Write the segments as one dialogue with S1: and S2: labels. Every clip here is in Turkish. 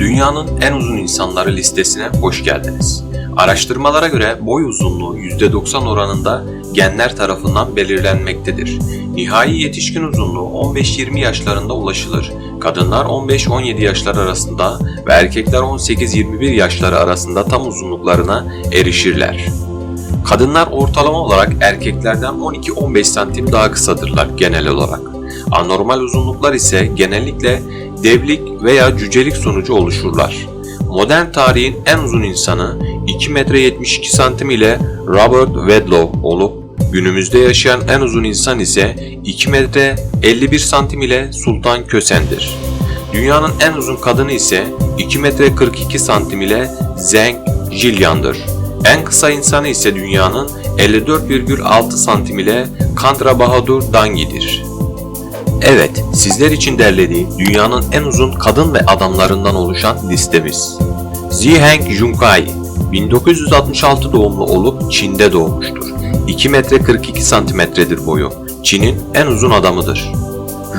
S1: Dünyanın en uzun insanları listesine hoş geldiniz. Araştırmalara göre boy uzunluğu %90 oranında genler tarafından belirlenmektedir. Nihai yetişkin uzunluğu 15-20 yaşlarında ulaşılır. Kadınlar 15-17 yaşlar arasında ve erkekler 18-21 yaşları arasında tam uzunluklarına erişirler. Kadınlar ortalama olarak erkeklerden 12-15 santim daha kısadırlar genel olarak. Anormal uzunluklar ise genellikle devlik veya cücelik sonucu oluşurlar. Modern tarihin en uzun insanı 2 metre 72 santim ile Robert Wedlow olup günümüzde yaşayan en uzun insan ise 2 metre 51 santim ile Sultan Kösen'dir. Dünyanın en uzun kadını ise 2 metre 42 santim ile Zheng Jilian'dır. En kısa insanı ise dünyanın 54,6 santim ile Kantra Bahadur Dangi'dir. Evet, sizler için derlediğim dünyanın en uzun kadın ve adamlarından oluşan listemiz. Zheng Junkai, 1966 doğumlu olup Çin'de doğmuştur. 2 metre 42 santimetredir boyu. Çin'in en uzun adamıdır.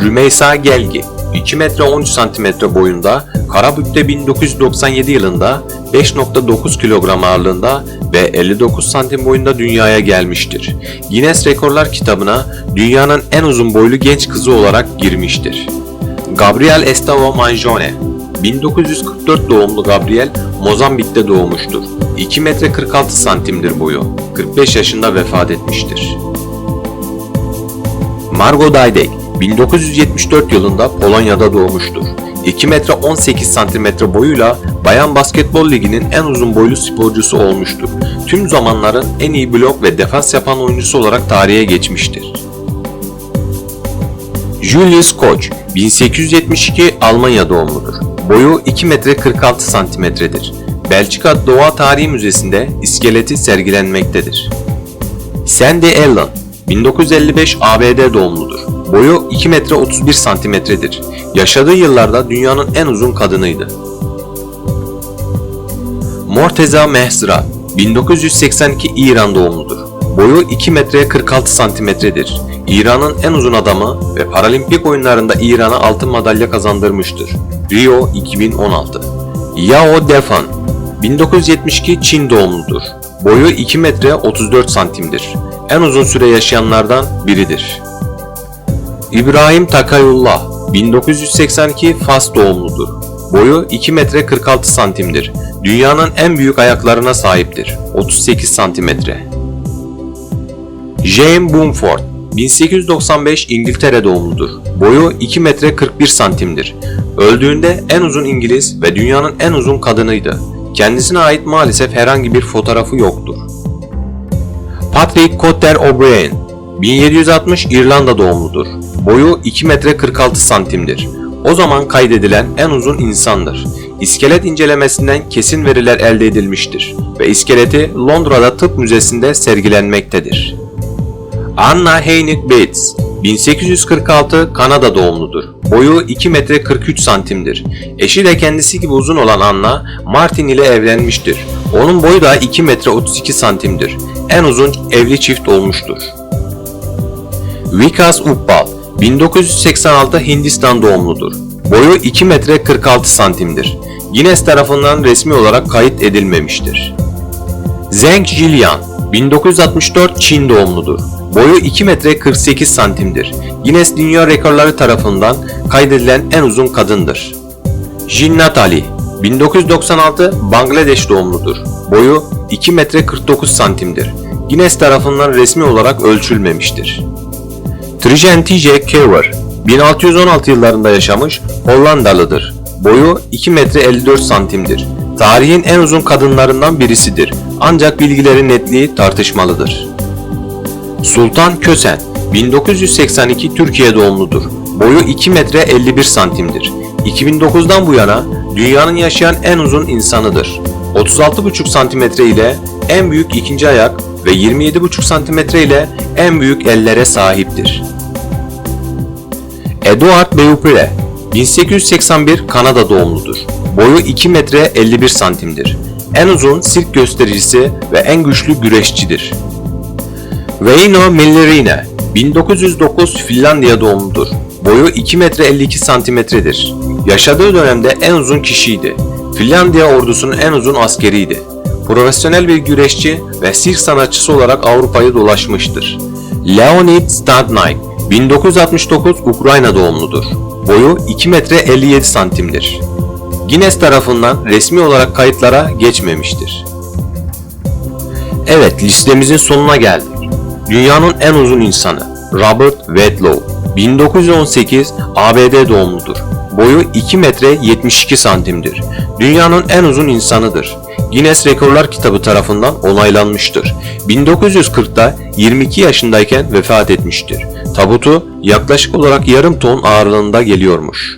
S1: Rümeysa Gelgi, 2 metre 13 santimetre boyunda, Karabük'te 1997 yılında 5.9 kilogram ağırlığında ve 59 santim boyunda dünyaya gelmiştir. Guinness Rekorlar kitabına dünyanın en uzun boylu genç kızı olarak girmiştir. Gabriel Estavo Manjone 1944 doğumlu Gabriel, Mozambik'te doğmuştur. 2 metre 46 santimdir boyu. 45 yaşında vefat etmiştir. Margot Dydek 1974 yılında Polonya'da doğmuştur. 2 metre 18 santimetre boyuyla Bayan Basketbol Ligi'nin en uzun boylu sporcusu olmuştur. Tüm zamanların en iyi blok ve defans yapan oyuncusu olarak tarihe geçmiştir. Julius Koch 1872 Almanya doğumludur. Boyu 2 metre 46 santimetredir. Belçika Doğa Tarihi Müzesi'nde iskeleti sergilenmektedir. Sandy Allen 1955 ABD doğumludur. Boyu 2 metre 31 santimetredir. Yaşadığı yıllarda dünyanın en uzun kadınıydı. Morteza Mehsra 1982 İran doğumludur. Boyu 2 metre 46 santimetredir. İran'ın en uzun adamı ve Paralimpik oyunlarında İran'a altın madalya kazandırmıştır. Rio 2016 Yao Defan 1972 Çin doğumludur. Boyu 2 metre 34 santimdir. En uzun süre yaşayanlardan biridir. İbrahim Takayullah 1982 Fas doğumludur. Boyu 2 metre 46 santimdir. Dünyanın en büyük ayaklarına sahiptir. 38 santimetre. James Bumford 1895 İngiltere doğumludur. Boyu 2 metre 41 santimdir. Öldüğünde en uzun İngiliz ve dünyanın en uzun kadınıydı. Kendisine ait maalesef herhangi bir fotoğrafı yoktur. Patrick Cotter O'Brien 1760 İrlanda doğumludur. Boyu 2 metre 46 santimdir. O zaman kaydedilen en uzun insandır. İskelet incelemesinden kesin veriler elde edilmiştir ve iskeleti Londra'da Tıp Müzesi'nde sergilenmektedir. Anna Heinrich Bates 1846 Kanada doğumludur. Boyu 2 metre 43 santimdir. Eşi de kendisi gibi uzun olan Anna, Martin ile evlenmiştir. Onun boyu da 2 metre 32 santimdir. En uzun evli çift olmuştur. Vikas Uppal 1986 Hindistan doğumludur. Boyu 2 metre 46 santimdir. Guinness tarafından resmi olarak kayıt edilmemiştir. Zheng Jilian 1964 Çin doğumludur. Boyu 2 metre 48 santimdir. Guinness Dünya Rekorları tarafından kaydedilen en uzun kadındır. Jinnat Ali 1996 Bangladeş doğumludur. Boyu 2 metre 49 santimdir. Guinness tarafından resmi olarak ölçülmemiştir. Trijen T.J. Kever 1616 yıllarında yaşamış Hollandalıdır. Boyu 2 metre 54 santimdir. Tarihin en uzun kadınlarından birisidir. Ancak bilgilerin netliği tartışmalıdır. Sultan Kösen 1982 Türkiye doğumludur. Boyu 2 metre 51 santimdir. 2009'dan bu yana dünyanın yaşayan en uzun insanıdır. 36,5 santimetre ile en büyük ikinci ayak ve 27,5 santimetre ile en büyük ellere sahiptir. Edouard Beaupre 1881 Kanada doğumludur. Boyu 2 metre 51 santimdir. En uzun sirk göstericisi ve en güçlü güreşçidir. Veino Millerine 1909 Finlandiya doğumludur. Boyu 2 metre 52 santimetredir. Yaşadığı dönemde en uzun kişiydi. Finlandiya ordusunun en uzun askeriydi. Profesyonel bir güreşçi ve sirk sanatçısı olarak Avrupa'yı dolaşmıştır. Leonid Stadnik 1969 Ukrayna doğumludur. Boyu 2 metre 57 santimdir. Guinness tarafından resmi olarak kayıtlara geçmemiştir. Evet listemizin sonuna geldik. Dünyanın en uzun insanı Robert Wadlow 1918 ABD doğumludur. Boyu 2 metre 72 santimdir. Dünyanın en uzun insanıdır. Guinness Rekorlar kitabı tarafından onaylanmıştır. 1940'da 22 yaşındayken vefat etmiştir. Tabutu yaklaşık olarak yarım ton ağırlığında geliyormuş.